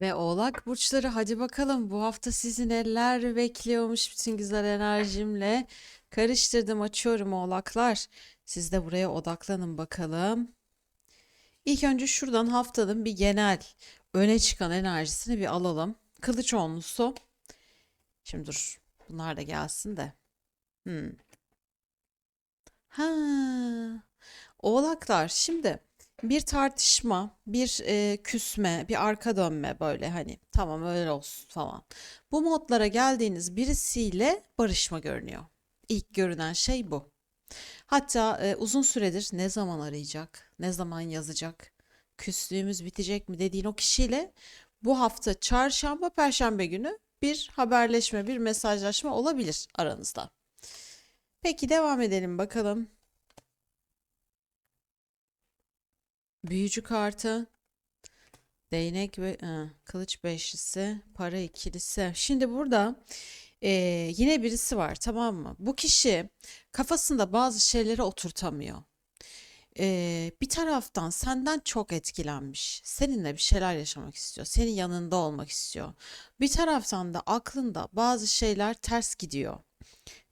Ve Oğlak burçları hadi bakalım bu hafta sizi neler bekliyormuş bütün güzel enerjimle. Karıştırdım açıyorum Oğlaklar. Siz de buraya odaklanın bakalım. İlk önce şuradan haftanın bir genel öne çıkan enerjisini bir alalım. Kılıç onlusu. Şimdi dur bunlar da gelsin de. Hmm. Ha. Oğlaklar şimdi bir tartışma, bir e, küsme, bir arka dönme böyle hani tamam öyle olsun falan. Bu modlara geldiğiniz birisiyle barışma görünüyor. İlk görünen şey bu. Hatta e, uzun süredir ne zaman arayacak, ne zaman yazacak, küslüğümüz bitecek mi dediğin o kişiyle bu hafta çarşamba, perşembe günü bir haberleşme, bir mesajlaşma olabilir aranızda. Peki devam edelim bakalım. Büyücü kartı, değnek ve ha, kılıç beşlisi, para ikilisi. Şimdi burada eee, yine birisi var tamam mı? Bu kişi kafasında bazı şeyleri oturtamıyor. Eee, bir taraftan senden çok etkilenmiş. Seninle bir şeyler yaşamak istiyor. Senin yanında olmak istiyor. Bir taraftan da aklında bazı şeyler ters gidiyor.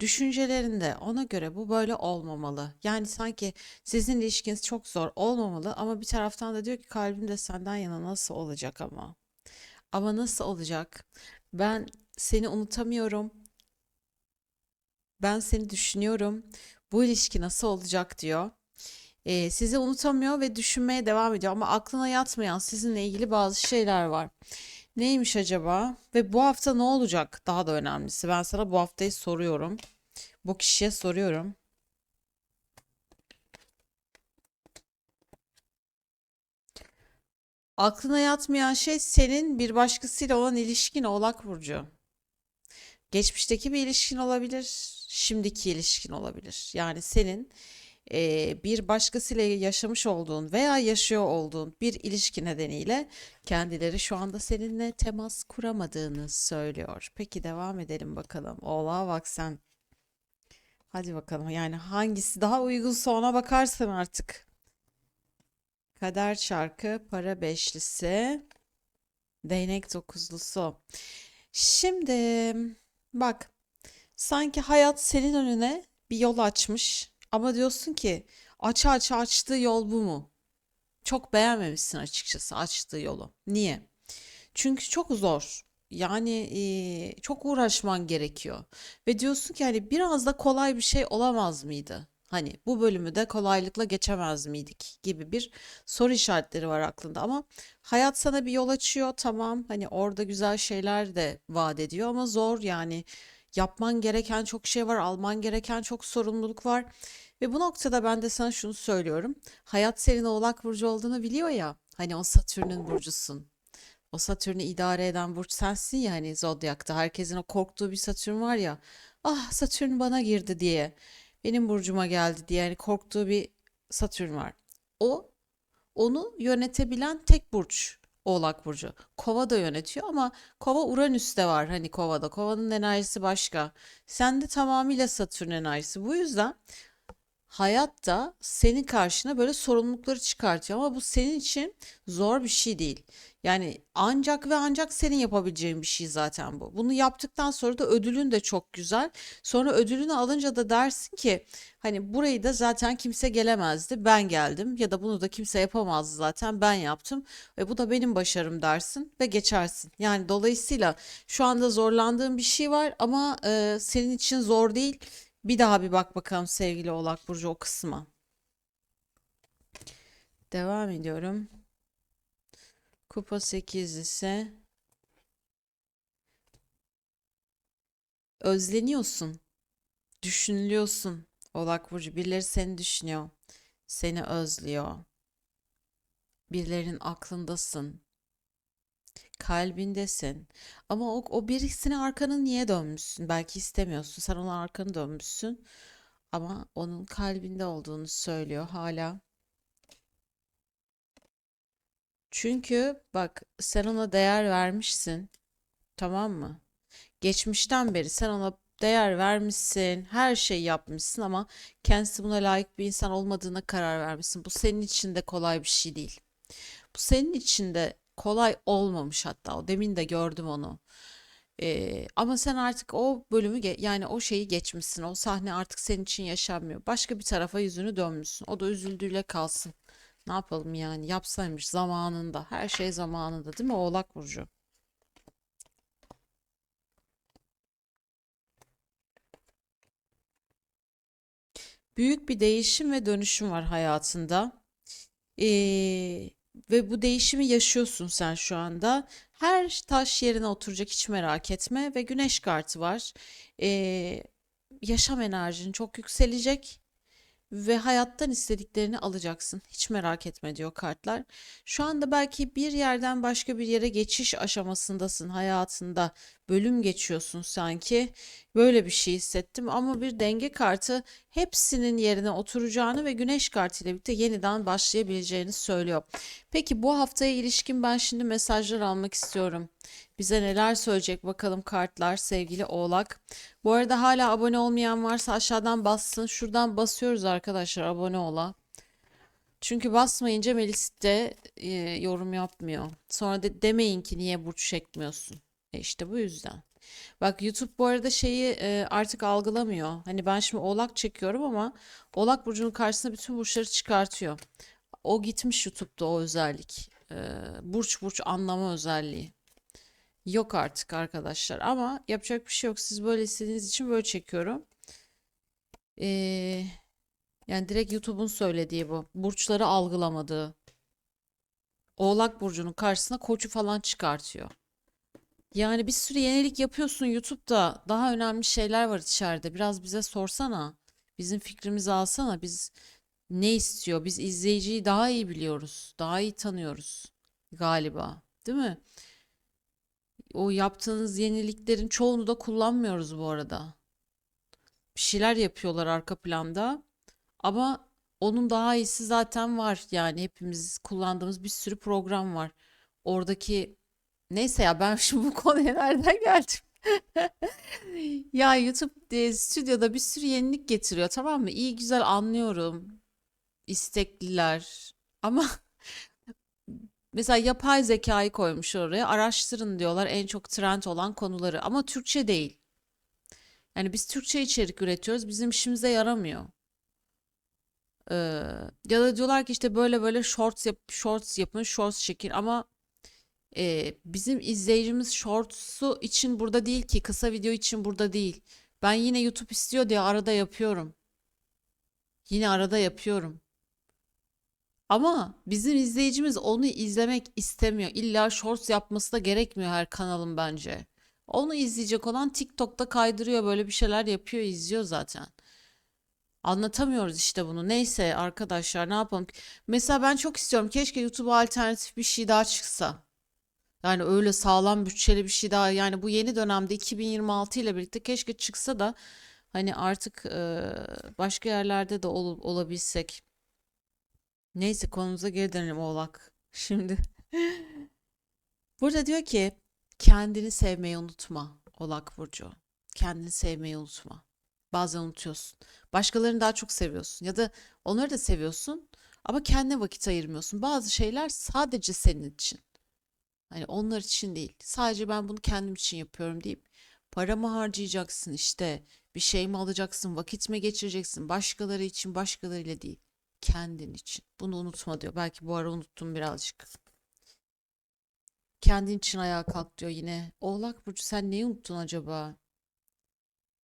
Düşüncelerinde ona göre bu böyle olmamalı. Yani sanki sizin ilişkiniz çok zor olmamalı ama bir taraftan da diyor ki kalbim de senden yana nasıl olacak ama. Ama nasıl olacak? Ben seni unutamıyorum. Ben seni düşünüyorum. Bu ilişki nasıl olacak diyor. Ee, sizi unutamıyor ve düşünmeye devam ediyor ama aklına yatmayan sizinle ilgili bazı şeyler var. Neymiş acaba? Ve bu hafta ne olacak? Daha da önemlisi. Ben sana bu haftayı soruyorum. Bu kişiye soruyorum. Aklına yatmayan şey senin bir başkasıyla olan ilişkin Oğlak Burcu. Geçmişteki bir ilişkin olabilir, şimdiki ilişkin olabilir. Yani senin eee, bir başkasıyla yaşamış olduğun veya yaşıyor olduğun bir ilişki nedeniyle kendileri şu anda seninle temas kuramadığını söylüyor. Peki devam edelim bakalım. Oğlağa bak sen. Hadi bakalım. Yani hangisi daha uygunsa ona bakarsın artık. Kader çarkı, para beşlisi, değnek dokuzlusu. Şimdi bak sanki hayat senin önüne bir yol açmış ama diyorsun ki aç aç açtığı yol bu mu? Çok beğenmemişsin açıkçası açtığı yolu. Niye? Çünkü çok zor. Yani eee, çok uğraşman gerekiyor. Ve diyorsun ki hani biraz da kolay bir şey olamaz mıydı? Hani bu bölümü de kolaylıkla geçemez miydik gibi bir soru işaretleri var aklında ama hayat sana bir yol açıyor tamam hani orada güzel şeyler de vaat ediyor ama zor yani yapman gereken çok şey var alman gereken çok sorumluluk var ve bu noktada ben de sana şunu söylüyorum hayat senin Oğlak Burcu olduğunu biliyor ya hani o Satürn'ün burcusun o Satürn'ü idare eden burç sensin ya hani Zodyak'ta. Herkesin o korktuğu bir Satürn var ya. Ah Satürn bana girdi diye. Benim burcuma geldi diye yani korktuğu bir Satürn var. O onu yönetebilen tek burç Oğlak Burcu. Kova da yönetiyor ama Kova Uranüs'te var hani Kova'da. Kova'nın enerjisi başka. Sende tamamıyla Satürn enerjisi. Bu yüzden Hayat da senin karşına böyle sorumlulukları çıkartıyor ama bu senin için zor bir şey değil. Yani ancak ve ancak senin yapabileceğin bir şey zaten bu. Bunu yaptıktan sonra da ödülün de çok güzel. Sonra ödülünü alınca da dersin ki hani burayı da zaten kimse gelemezdi. Ben geldim ya da bunu da kimse yapamazdı zaten ben yaptım ve bu da benim başarım dersin ve geçersin. Yani dolayısıyla şu anda zorlandığın bir şey var ama e, senin için zor değil. Bir daha bir bak bakalım sevgili Oğlak Burcu o kısma. Devam ediyorum. Kupa 8 ise özleniyorsun, düşünülüyorsun. Oğlak Burcu birileri seni düşünüyor, seni özlüyor. Birilerinin aklındasın, kalbindesin. Ama o, o birisine arkanı niye dönmüşsün? Belki istemiyorsun. Sen ona arkanı dönmüşsün. Ama onun kalbinde olduğunu söylüyor hala. Çünkü bak sen ona değer vermişsin. Tamam mı? Geçmişten beri sen ona değer vermişsin. Her şeyi yapmışsın ama kendisi buna layık bir insan olmadığına karar vermişsin. Bu senin için de kolay bir şey değil. Bu senin için de Kolay olmamış hatta. O demin de gördüm onu. Ee, ama sen artık o bölümü yani o şeyi geçmişsin. O sahne artık senin için yaşanmıyor. Başka bir tarafa yüzünü dönmüşsün. O da üzüldüğüyle kalsın. Ne yapalım yani? Yapsaymış zamanında. Her şey zamanında, değil mi Oğlak Burcu? Büyük bir değişim ve dönüşüm var hayatında. Ee, ve bu değişimi yaşıyorsun sen şu anda. Her taş yerine oturacak hiç merak etme. Ve güneş kartı var. Ee, yaşam enerjin çok yükselecek. Ve hayattan istediklerini alacaksın. Hiç merak etme diyor kartlar. Şu anda belki bir yerden başka bir yere geçiş aşamasındasın hayatında. Bölüm geçiyorsun sanki. Böyle bir şey hissettim ama bir denge kartı hepsinin yerine oturacağını ve güneş kartı ile birlikte yeniden başlayabileceğini söylüyor. Peki bu haftaya ilişkin ben şimdi mesajlar almak istiyorum. Bize neler söyleyecek bakalım kartlar sevgili Oğlak. Bu arada hala abone olmayan varsa aşağıdan bassın. Şuradan basıyoruz arkadaşlar abone ola. Çünkü basmayınca Melis de e, yorum yapmıyor. Sonra de demeyin ki niye burç çekmiyorsun. E işte bu yüzden. Bak YouTube bu arada şeyi e, artık algılamıyor. Hani ben şimdi Oğlak çekiyorum ama Oğlak burcunun karşısına bütün burçları çıkartıyor. O gitmiş YouTube'da o özellik. E, burç burç anlama özelliği. Yok artık arkadaşlar ama yapacak bir şey yok. Siz böyle istediğiniz için böyle çekiyorum. Ee, yani direkt YouTube'un söylediği bu. Burçları algılamadığı. Oğlak burcunun karşısına koçu falan çıkartıyor. Yani bir sürü yenilik yapıyorsun YouTube'da. Daha önemli şeyler var içeride. Biraz bize sorsana. Bizim fikrimizi alsana. Biz ne istiyor? Biz izleyiciyi daha iyi biliyoruz. Daha iyi tanıyoruz galiba. Değil mi? O yaptığınız yeniliklerin çoğunu da kullanmıyoruz bu arada. Bir şeyler yapıyorlar arka planda. Ama onun daha iyisi zaten var. Yani hepimiz kullandığımız bir sürü program var. Oradaki neyse ya ben şimdi bu konuya nereden geldim? Ya YouTube e, stüdyoda bir sürü yenilik getiriyor tamam mı? İyi güzel anlıyorum. İstekliler. Ama mesela yapay zekayı koymuş oraya. Araştırın diyorlar en çok trend olan konuları. Ama Türkçe değil. Yani biz Türkçe içerik üretiyoruz. Bizim işimize yaramıyor. Ee, ya da diyorlar ki işte böyle böyle shorts yap, shorts yapın, shorts çekin ama e, bizim izleyicimiz shorts'u için burada değil ki, kısa video için burada değil. Ben yine YouTube istiyor diye arada yapıyorum. Yine arada yapıyorum. Ama bizim izleyicimiz onu izlemek istemiyor. İlla shorts yapması da gerekmiyor her kanalın bence. Onu izleyecek olan TikTok'ta kaydırıyor böyle bir şeyler yapıyor, izliyor zaten. Anlatamıyoruz işte bunu. Neyse arkadaşlar ne yapalım? Mesela ben çok istiyorum. Keşke YouTube'a alternatif bir şey daha çıksa. Yani öyle sağlam bütçeli bir şey daha. Yani bu yeni dönemde 2026 ile birlikte keşke çıksa da hani artık başka yerlerde de ol- olabilsek. Neyse konumuza geri dönelim Oğlak. Şimdi burada diyor ki kendini sevmeyi unutma Oğlak Burcu. Kendini sevmeyi unutma. Bazen unutuyorsun. Başkalarını daha çok seviyorsun ya da onları da seviyorsun ama kendine vakit ayırmıyorsun. Bazı şeyler sadece senin için. Hani onlar için değil. Sadece ben bunu kendim için yapıyorum deyip para mı harcayacaksın işte bir şey mi alacaksın vakit mi geçireceksin başkaları için başkalarıyla değil kendin için. Bunu unutma diyor. Belki bu ara unuttum birazcık. Kendin için ayağa kalk diyor yine. Oğlak Burcu sen neyi unuttun acaba?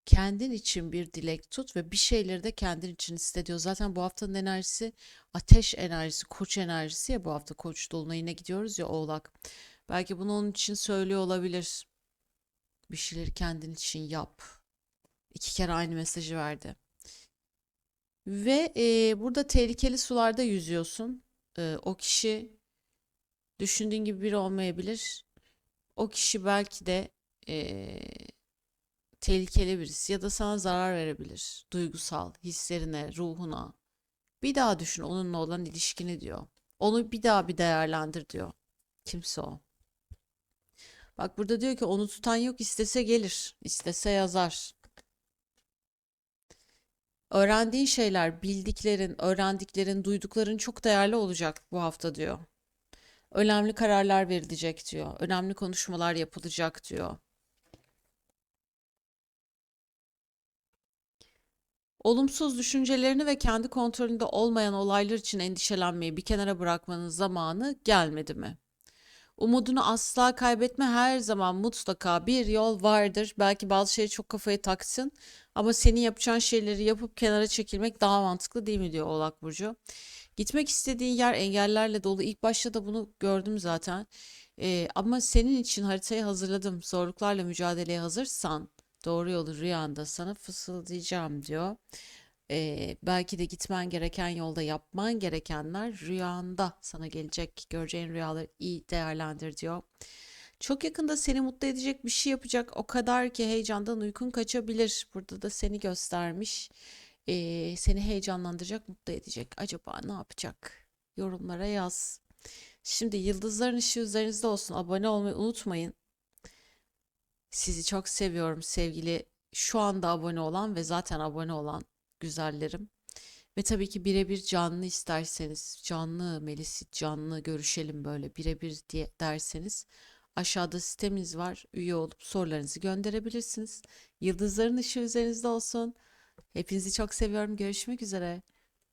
Kendin için bir dilek tut ve bir şeyleri de kendin için iste diyor. Zaten bu haftanın enerjisi ateş enerjisi, koç enerjisi ya bu hafta koç dolunayına gidiyoruz ya Oğlak. Belki bunu onun için söylüyor olabilir. Bir şeyleri kendin için yap. İki kere aynı mesajı verdi. Ve e, burada tehlikeli sularda yüzüyorsun. E, o kişi düşündüğün gibi biri olmayabilir. O kişi belki de e, tehlikeli birisi ya da sana zarar verebilir. Duygusal, hislerine, ruhuna. Bir daha düşün onunla olan ilişkini diyor. Onu bir daha bir değerlendir diyor. Kimse o. Bak burada diyor ki onu tutan yok istese gelir, istese yazar. Öğrendiğin şeyler, bildiklerin, öğrendiklerin, duydukların çok değerli olacak bu hafta diyor. Önemli kararlar verilecek diyor. Önemli konuşmalar yapılacak diyor. Olumsuz düşüncelerini ve kendi kontrolünde olmayan olaylar için endişelenmeyi bir kenara bırakmanın zamanı gelmedi mi? Umudunu asla kaybetme her zaman mutlaka bir yol vardır. Belki bazı şeyleri çok kafaya taksın ama senin yapacağın şeyleri yapıp kenara çekilmek daha mantıklı değil mi diyor Oğlak Burcu. Gitmek istediğin yer engellerle dolu. İlk başta da bunu gördüm zaten. Ee, ama senin için haritayı hazırladım. Zorluklarla mücadeleye hazırsan doğru yolu rüyanda sana fısıldayacağım diyor. Ee, belki de gitmen gereken yolda yapman gerekenler rüyanda sana gelecek. Göreceğin rüyaları iyi değerlendir diyor. Çok yakında seni mutlu edecek bir şey yapacak. O kadar ki heyecandan uykun kaçabilir. Burada da seni göstermiş. Ee, seni heyecanlandıracak, mutlu edecek. Acaba ne yapacak? Yorumlara yaz. Şimdi yıldızların ışığı üzerinizde olsun. Abone olmayı unutmayın. Sizi çok seviyorum sevgili şu anda abone olan ve zaten abone olan güzellerim. Ve tabii ki birebir canlı isterseniz, canlı Melis canlı görüşelim böyle birebir diye derseniz aşağıda sitemiz var. Üye olup sorularınızı gönderebilirsiniz. Yıldızların ışığı üzerinizde olsun. Hepinizi çok seviyorum. Görüşmek üzere.